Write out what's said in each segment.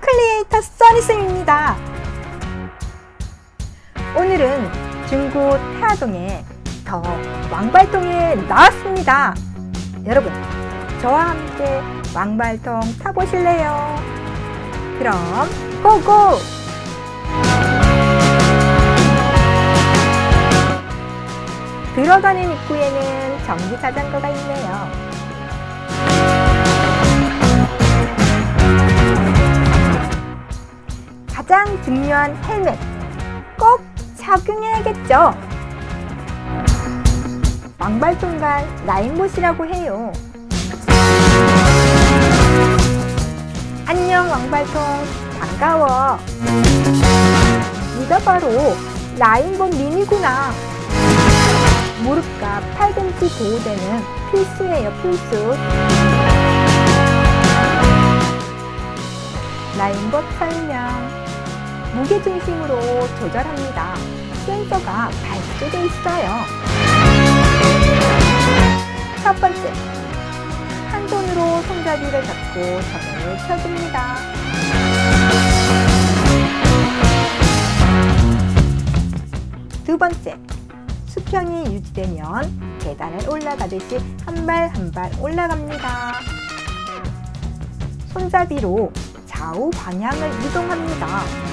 클리에이터 써니쌤입니다. 오늘은 중구 태화동에 더 왕발동에 나왔습니다. 여러분, 저와 함께 왕발동 타보실래요? 그럼 고고! 들어가는 입구에는 전기 자전거가 있네요. 가장 중요한 헬멧 꼭 착용해야겠죠. 왕발통갈 라인봇이라고 해요. 안녕 왕발통 반가워. 네가 바로 라인봇 미니구나. 무릎과 팔꿈치 보호대는 필수예요, 필수. 라인봇 설명. 무게 중심으로 조절합니다. 센서가 발주돼 있어요. 첫 번째. 한 손으로 손잡이를 잡고 전원을 켜줍니다. 두 번째. 수평이 유지되면 계단을 올라가듯이 한 발 한 발 올라갑니다. 손잡이로 좌우 방향을 이동합니다.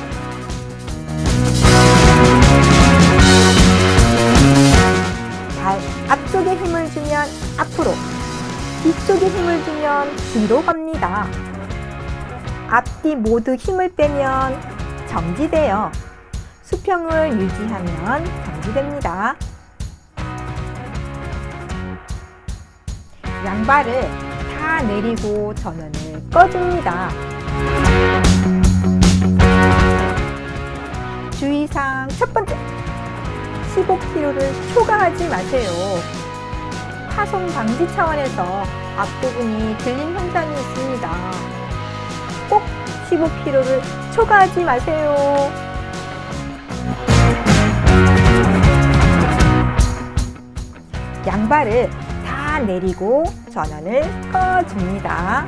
발 앞쪽에 힘을 주면 앞으로, 뒤쪽에 힘을 주면 뒤로 갑니다. 앞뒤 모두 힘을 빼면 정지돼요. 수평을 유지하면 정지됩니다. 양발을 다 내리고 전원을 꺼줍니다. 주의사항 첫 번째. 15km를 초과하지 마세요. 파손 방지 차원에서 앞부분이 들림 현상이 있습니다. 꼭 15km를 초과하지 마세요. 양발을 다 내리고 전원을 꺼줍니다.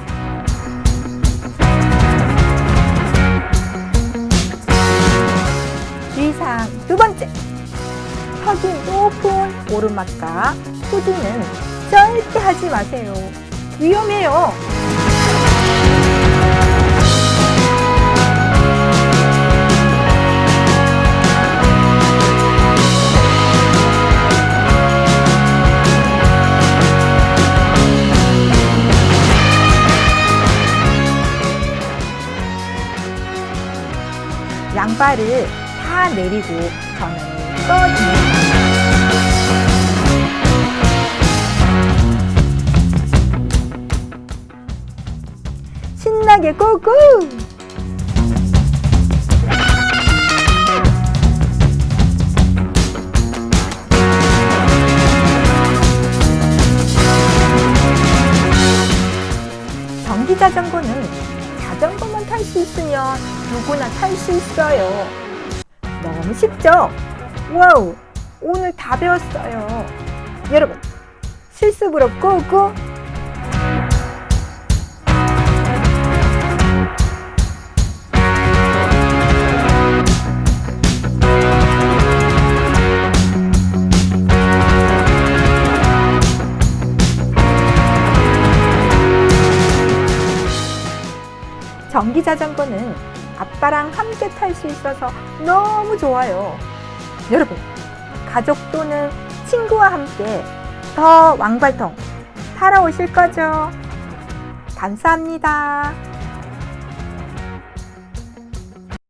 주의사항 두 번째. 턱이 높은 오르막과 후진은 절대 하지 마세요. 위험해요. 양발을 다 내리고 전원을 꺼줍니다. 신나게 고고! 전기 자전거는 자전거만 탈 수 있으면 누구나 탈 수 있어요. 너무 쉽죠? 와우! 오늘 다 배웠어요. 여러분, 실습으로 고고! 전기 자전거는 아빠랑 함께 탈 수 있어서 너무 좋아요. 여러분, 가족 또는 친구와 함께 더 왕발통 타러 오실 거죠? 감사합니다.